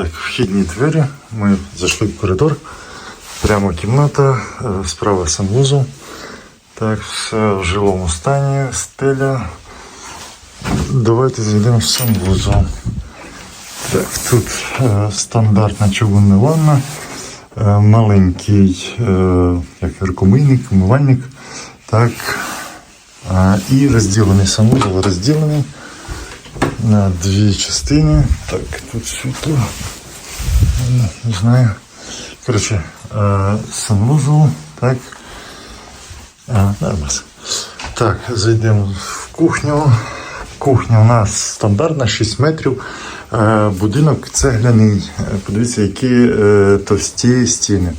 Так, вхідні двері. Ми зайшли в коридор. Прямо кімната, е, справа санвузол. Так, все в жилому стані, стеля. Давайте зайдемо в санвузол. Так, тут е, стандартна чугунна ванна, е, маленький е, як рукомийник, умивальник. Так, е, і розділений санвузол розділений на дві частини. Так, тут світло. Не знаю. Коротше, е, санвузол, так. А, нормас. Так, зайдемо в кухню. Кухня у нас стандартна 6 метрів. Е, Будинок цегляний. Е, Подивіться, які е, товсті стіни.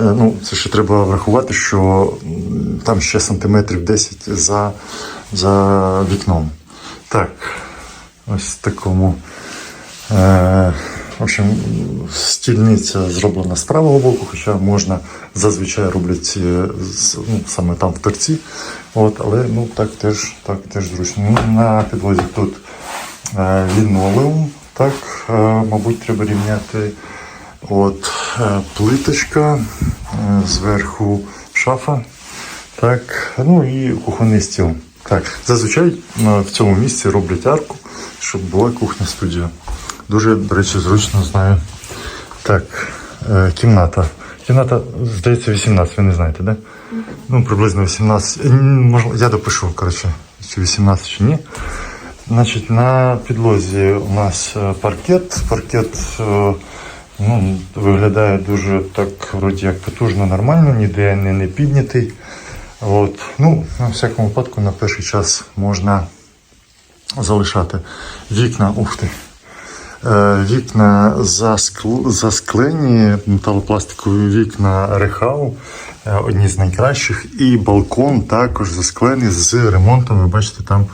Е, Ну, це ще треба врахувати, що там ще сантиметрів 10 за, за вікном. Так, ось такому. Е, в общем, стільниця зроблена з правого боку, хоча можна зазвичай роблять ну, саме там в торці. От, але ну, так теж, так теж зручно. Ну, На підлозі тут е, лінолеум, так, е, мабуть, треба рівняти. От, е, плиточка, е, зверху шафа. Так, ну і кухонний стіл. Так, зазвичай е, в цьому місці роблять арку, щоб була кухня-студія. Дуже, до речі, зручно знаю. Так, е, кімната. Кімната, здається, 18, ви не знаєте, да? Ну, приблизно 18. Е, Можливо, я допишу, коротше, чи 18 чи ні. Значить, на підлозі у нас е, паркет. Паркет е, ну, виглядає дуже так, вроді як потужно, нормально, ніде не, не піднятий. От. Ну, на всякому випадку на перший час можна залишати вікна. Ух ти. Е, Вікна заскл... засклені, металопластикові вікна Рехау, е, одні з найкращих. І балкон також засклений з ремонтом. Ви бачите, там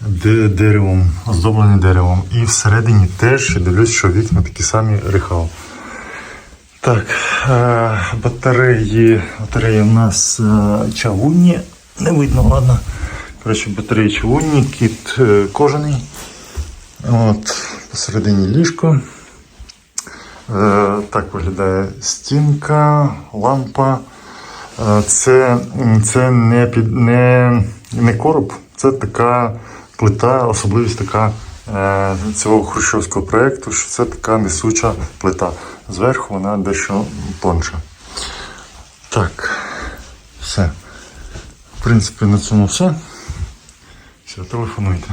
де- деревом, оздоблений деревом. І всередині теж я дивлюсь, що вікна такі самі Рехау. Так, е, батареї, батареї у нас чавунні. Не видно, ладно. Коротше, батареї чавунні, кіт е, кожаний. От, посередині ліжко. Е, так виглядає стінка, лампа. Е, це це не, під, не, не короб, це така плита, особливість така цього хрущовського проєкту, що це така несуча плита. Зверху вона дещо тонша. Так, все. В принципі, на цьому все. Все, телефонуйте.